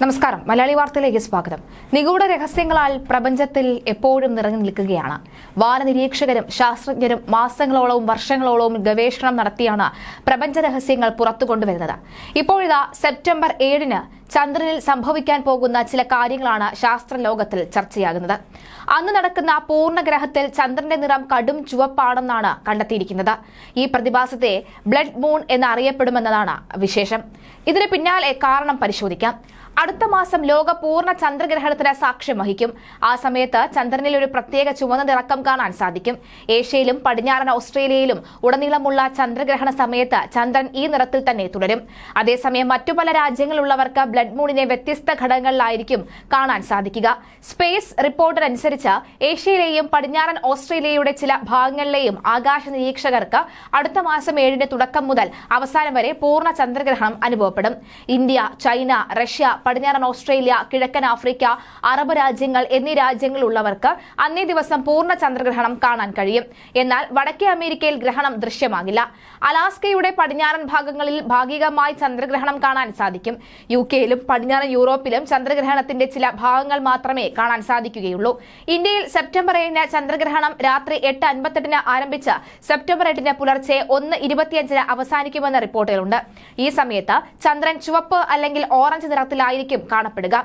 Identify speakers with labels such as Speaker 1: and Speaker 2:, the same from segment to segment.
Speaker 1: നമസ്കാരം. മലയാളി വാർത്തയിലേക്ക് സ്വാഗതം. നിഗൂഢ രഹസ്യങ്ങളാൽ പ്രപഞ്ചത്തിൽ എപ്പോഴും നിറഞ്ഞു നിൽക്കുകയാണ്. വാനനിരീക്ഷകരും ശാസ്ത്രജ്ഞരും മാസങ്ങളോളവും വർഷങ്ങളോളവും ഗവേഷണം നടത്തിയാണ് പ്രപഞ്ച രഹസ്യങ്ങൾ പുറത്തു കൊണ്ടുവരുന്നത്. ഇപ്പോഴിതാ സെപ്റ്റംബർ ഏഴിന് ചന്ദ്രനിൽ സംഭവിക്കാൻ പോകുന്ന ചില കാര്യങ്ങളാണ് ശാസ്ത്രലോകത്തിൽ ചർച്ചയാകുന്നത്. അന്ന് നടക്കുന്ന പൂർണഗ്രഹത്തിൽ ചന്ദ്രന്റെ നിറം കടും ചുവപ്പാണെന്നാണ് കണ്ടെത്തിയിരിക്കുന്നത്. ഈ പ്രതിഭാസത്തെ ബ്ലഡ് മൂൺ എന്നറിയപ്പെടുമെന്നതാണ് വിശേഷം. ഇതിന് പിന്നാലെ കാരണം പരിശോധിക്കാം. അടുത്ത മാസം ലോക പൂർണ ചന്ദ്രഗ്രഹണത്തിന് സാക്ഷ്യം വഹിക്കും. ആ സമയത്ത് ചന്ദ്രനിൽ ഒരു പ്രത്യേക ചുവന്ന നിറക്കം കാണാൻ സാധിക്കും. ഏഷ്യയിലും പടിഞ്ഞാറൻ ഓസ്ട്രേലിയയിലും ഉടനീളമുള്ള ചന്ദ്രഗ്രഹണ സമയത്ത് ചന്ദ്രൻ ഈ നിറത്തിൽ തന്നെ തുടരും. അതേസമയം മറ്റു പല രാജ്യങ്ങളിലുള്ളവർക്ക് ബ്ലഡ് മൂണിനെ വ്യത്യസ്ത ഘടകങ്ങളിലായിരിക്കും കാണാൻ സാധിക്കുക. സ്പേസ് റിപ്പോർട്ടർ അനുസരിച്ച് ഏഷ്യയിലെയും പടിഞ്ഞാറൻ ഓസ്ട്രേലിയയുടെ ചില ഭാഗങ്ങളിലെയും ആകാശ നിരീക്ഷകർക്ക് അടുത്ത മാസം ഏഴിന്റെ തുടക്കം മുതൽ അവസാനം വരെ പൂർണ ചന്ദ്രഗ്രഹണം അനുഭവപ്പെടും. ഇന്ത്യ ചൈന റഷ്യ പടിഞ്ഞാറൻ ഓസ്ട്രേലിയ കിഴക്കൻ ആഫ്രിക്ക അറബ് രാജ്യങ്ങൾ എന്നീ രാജ്യങ്ങളിലുള്ളവർക്ക് അന്നേ ദിവസം പൂർണ ചന്ദ്രഗ്രഹണം കാണാൻ കഴിയും. എന്നാൽ വടക്കേ അമേരിക്കയിൽ ഗ്രഹണം ദൃശ്യമാകില്ല. അലാസ്കയുടെ പടിഞ്ഞാറൻ ഭാഗങ്ങളിൽ ഭാഗികമായി ചന്ദ്രഗ്രഹണം കാണാൻ സാധിക്കും. യു കെയിലും പടിഞ്ഞാറൻ യൂറോപ്പിലും ചന്ദ്രഗ്രഹണത്തിന്റെ ചില ഭാഗങ്ങൾ മാത്രമേ കാണാൻ സാധിക്കുകയുള്ളൂ. ഇന്ത്യയിൽ സെപ്റ്റംബർ ഏഴിന് ചന്ദ്രഗ്രഹണം രാത്രി എട്ട് അൻപത്തെട്ടിന് ആരംഭിച്ച് സെപ്റ്റംബർ എട്ടിന് പുലർച്ചെ ഒന്ന് ഇരുപത്തിയഞ്ചിന് അവസാനിക്കുമെന്ന റിപ്പോർട്ടുകളുണ്ട്. ഈ സമയത്ത് ചന്ദ്രൻ ചുവപ്പ് അല്ലെങ്കിൽ ഓറഞ്ച് നിറത്തിലായിരിക്കും കാണപ്പെടുക.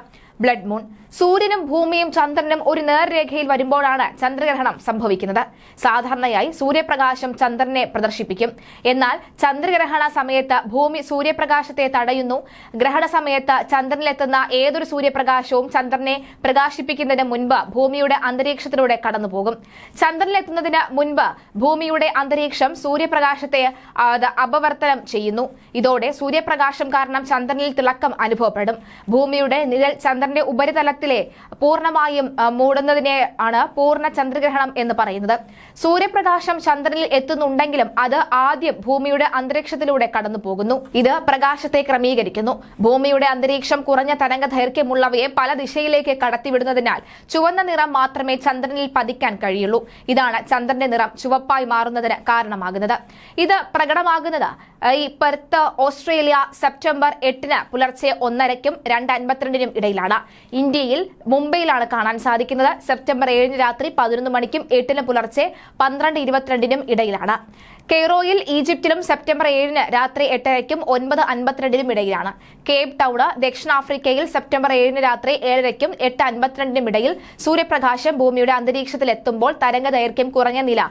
Speaker 1: ബ്ലഡ് മൂൺ സൂര്യനും ഭൂമിയും ചന്ദ്രനും ഒരു നേർരേഖയിൽ വരുമ്പോഴാണ് ചന്ദ്രഗ്രഹണം സംഭവിക്കുന്നത്. സാധാരണയായി സൂര്യപ്രകാശം ചന്ദ്രനെ പ്രദർശിപ്പിക്കും. എന്നാൽ ചന്ദ്രഗ്രഹണ സമയത്ത് ഭൂമി സൂര്യപ്രകാശത്തെ തടയുന്നു. ഗ്രഹണ സമയത്ത് ചന്ദ്രനിലെത്തുന്ന ഏതൊരു സൂര്യപ്രകാശവും ചന്ദ്രനെ പ്രകാശിപ്പിക്കുന്നതിന് മുൻപ് ഭൂമിയുടെ അന്തരീക്ഷത്തിലൂടെ കടന്നുപോകും. ചന്ദ്രനിലെത്തുന്നതിന് മുൻപ് ഭൂമിയുടെ അന്തരീക്ഷം സൂര്യപ്രകാശത്തെ അപവർത്തനം ചെയ്യുന്നു. ഇതോടെ സൂര്യപ്രകാശം കാരണം ചന്ദ്രനിൽ തിളക്കം അനുഭവപ്പെടും. ഭൂമിയുടെ നിഴൽ ചന്ദ്രന്റെ ഉപരിതലത്തിലെ പൂർണമായും മൂടുന്നതിനെ ആണ് പൂർണ ചന്ദ്രഗ്രഹണം എന്ന് പറയുന്നത്. സൂര്യപ്രകാശം ചന്ദ്രനിൽ എത്തുന്നുണ്ടെങ്കിലും അത് ആദ്യം ഭൂമിയുടെ അന്തരീക്ഷത്തിലൂടെ കടന്നു പോകുന്നു ഇത് പ്രകാശത്തെ ക്രമീകരിക്കുന്നു. ഭൂമിയുടെ അന്തരീക്ഷം കുറഞ്ഞ തരംഗ ദൈർഘ്യമുള്ളവയെ പല ദിശയിലേക്ക് കടത്തിവിടുന്നതിനാൽ ചുവന്ന നിറം മാത്രമേ ചന്ദ്രനിൽ പതിക്കാൻ കഴിയുള്ളൂ. ഇതാണ് ചന്ദ്രന്റെ നിറം ചുവപ്പായി മാറുന്നതിന് കാരണമാകുന്നത്. ഇത് പ്രകടമാകുന്നത് ഈ പെർത്ത് ഓസ്ട്രേലിയ സെപ്റ്റംബർ എട്ടിന് പുലർച്ചെ ഒന്നരയ്ക്കും രണ്ട് അൻപത്തിരണ്ടിനും ഇടയിലാണ്. ഇന്ത്യയിൽ മുംബൈയിലാണ് കാണാൻ സാധിക്കുന്നത്. സെപ്റ്റംബർ ഏഴിന് രാത്രി പതിനൊന്ന് മണിക്കും എട്ടിന് പുലർച്ചെ പന്ത്രണ്ട് ഇരുപത്തിരണ്ടിനും ഇടയിലാണ്. കെയ്റോയിൽ ഈജിപ്തിലും സെപ്റ്റംബർ ഏഴിന് രാത്രി എട്ടരയ്ക്കും ഒൻപത് അൻപത്തിരണ്ടിനും ഇടയിലാണ്. കേപ് ടൗണ് ദക്ഷിണാഫ്രിക്കയിൽ സെപ്റ്റംബർ ഏഴിന് രാത്രി ഏഴരയ്ക്കും എട്ട് അൻപത്തിരണ്ടിനും ഇടയിൽ സൂര്യപ്രകാശം ഭൂമിയുടെ അന്തരീക്ഷത്തിൽ എത്തുമ്പോൾ തരംഗ ദൈർഘ്യം കുറഞ്ഞ നില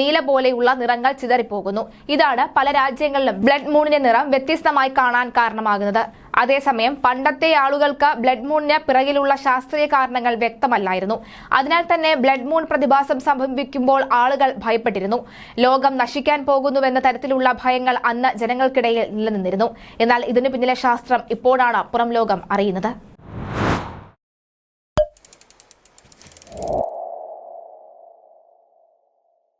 Speaker 1: നീല പോലെയുള്ള നിറങ്ങൾ ചിതറിപ്പോകുന്നു. ഇതാണ് പല രാജ്യങ്ങളിലും ബ്ലഡ് മൂണിന്റെ നിറം വ്യത്യസ്തമായി കാണാൻ കാരണമാകുന്നത്. അതേസമയം പണ്ടത്തെ ആളുകൾക്ക് ബ്ലഡ് മൂണിന് പിറകിലുള്ള ശാസ്ത്രീയ കാരണങ്ങൾ വ്യക്തമല്ലായിരുന്നു. അതിനാൽ തന്നെ ബ്ലഡ് മൂൺ പ്രതിഭാസം സംഭവിക്കുമ്പോൾ ആളുകൾ ഭയപ്പെട്ടിരുന്നു. ലോകം നശിക്കാൻ പോകുന്നുവെന്ന തരത്തിലുള്ള ഭയങ്ങൾ അന്ന് ജനങ്ങൾക്കിടയിൽ നിലനിന്നിരുന്നു. എന്നാൽ ഇതിനു പിന്നിലെ ശാസ്ത്രം ഇപ്പോഴാണ് പുറം ലോകം അറിയുന്നത്.